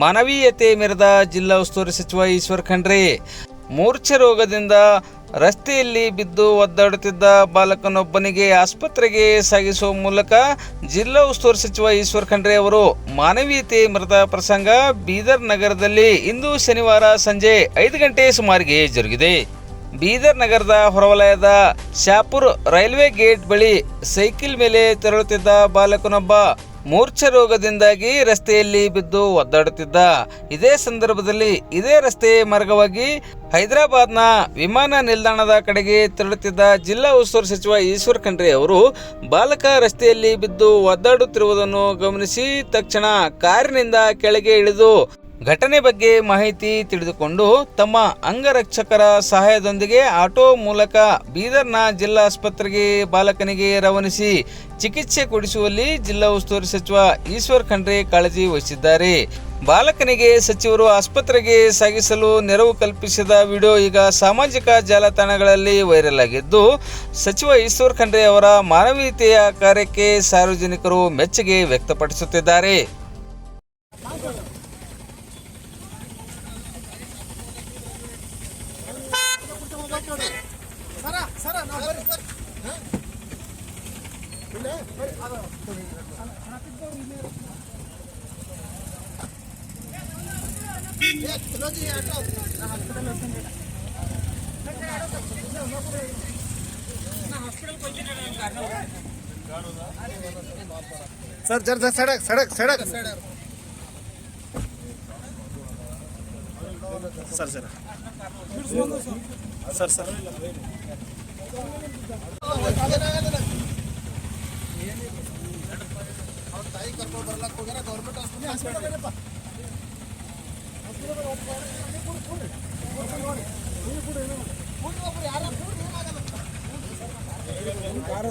ಮಾನವೀಯತೆ ಮೆರೆದ ಜಿಲ್ಲಾ ಉಸ್ತುವಾರಿ ಸಚಿವ ಈಶ್ವರ್ ಖಂಡ್ರೆ, ಮೂರ್ಛೆ ರೋಗದಿಂದ ರಸ್ತೆಯಲ್ಲಿ ಬಿದ್ದು ಒದ್ದಾಡುತ್ತಿದ್ದ ಬಾಲಕನೊಬ್ಬನಿಗೆ ಆಸ್ಪತ್ರೆಗೆ ಸಾಗಿಸುವ ಮೂಲಕ ಜಿಲ್ಲಾ ಉಸ್ತುವಾರಿ ಸಚಿವ ಈಶ್ವರ್ ಖಂಡ್ರೆ ಅವರು ಮಾನವೀಯತೆ ಮೃತ ಪ್ರಸಂಗ ಬೀದರ್ ನಗರದಲ್ಲಿ ಇಂದು ಶನಿವಾರ ಸಂಜೆ ಐದು ಗಂಟೆ ಸುಮಾರಿಗೆ ಜರುಗಿದೆ. ಬೀದರ್ ನಗರದ ಹೊರವಲಯದ ಶಾಪುರ್ ರೈಲ್ವೆ ಗೇಟ್ ಬಳಿ ಸೈಕಲ್ ಮೇಲೆ ತೆರಳುತ್ತಿದ್ದ ಬಾಲಕನೊಬ್ಬ ಮೂರ್ಛೆ ರೋಗದಿಂದಾಗಿ ರಸ್ತೆಯಲ್ಲಿ ಬಿದ್ದು ಒದ್ದಾಡುತ್ತಿದ್ದ. ಇದೇ ಸಂದರ್ಭದಲ್ಲಿ ಇದೇ ರಸ್ತೆ ಮಾರ್ಗವಾಗಿ ಹೈದರಾಬಾದ್ನ ವಿಮಾನ ನಿಲ್ದಾಣದ ಕಡೆಗೆ ತೆರಳುತ್ತಿದ್ದ ಜಿಲ್ಲಾ ಉಸ್ತುವಾರಿ ಸಚಿವ ಈಶ್ವರ್ ಖಂಡ್ರೆ ಅವರು ಬಾಲಕ ರಸ್ತೆಯಲ್ಲಿ ಬಿದ್ದು ಒದ್ದಾಡುತ್ತಿರುವುದನ್ನು ಗಮನಿಸಿ ತಕ್ಷಣ ಕಾರಿನಿಂದ ಕೆಳಗೆ ಇಳಿದು ಘಟನೆ ಬಗ್ಗೆ ಮಾಹಿತಿ ತಿಳಿದುಕೊಂಡು ತಮ್ಮ ಅಂಗರಕ್ಷಕರ ಸಹಾಯದೊಂದಿಗೆ ಆಟೋ ಮೂಲಕ ಬೀದರ್ನ ಜಿಲ್ಲಾ ಆಸ್ಪತ್ರೆಗೆ ಬಾಲಕನಿಗೆ ರವಾನಿಸಿ ಚಿಕಿತ್ಸೆ ಕೊಡಿಸುವಲ್ಲಿ ಜಿಲ್ಲಾ ಉಸ್ತುವಾರಿ ಸಚಿವ ಈಶ್ವರ್ ಖಂಡ್ರೆ ಕಾಳಜಿ ವಹಿಸಿದ್ದಾರೆ. ಬಾಲಕನಿಗೆ ಸಚಿವರು ಆಸ್ಪತ್ರೆಗೆ ಸಾಗಿಸಲು ನೆರವು ಕಲ್ಪಿಸಿದ ವಿಡಿಯೋ ಈಗ ಸಾಮಾಜಿಕ ಜಾಲತಾಣಗಳಲ್ಲಿ ವೈರಲ್ ಆಗಿದ್ದು, ಸಚಿವ ಈಶ್ವರ್ ಖಂಡ್ರೆ ಅವರ ಮಾನವೀಯತೆಯ ಕಾರ್ಯಕ್ಕೆ ಸಾರ್ವಜನಿಕರು ಮೆಚ್ಚುಗೆ ವ್ಯಕ್ತಪಡಿಸುತ್ತಿದ್ದಾರೆ. सर जर जर सड़क सड़क सड़क సరే సరే సరే సార్. ಯಾರು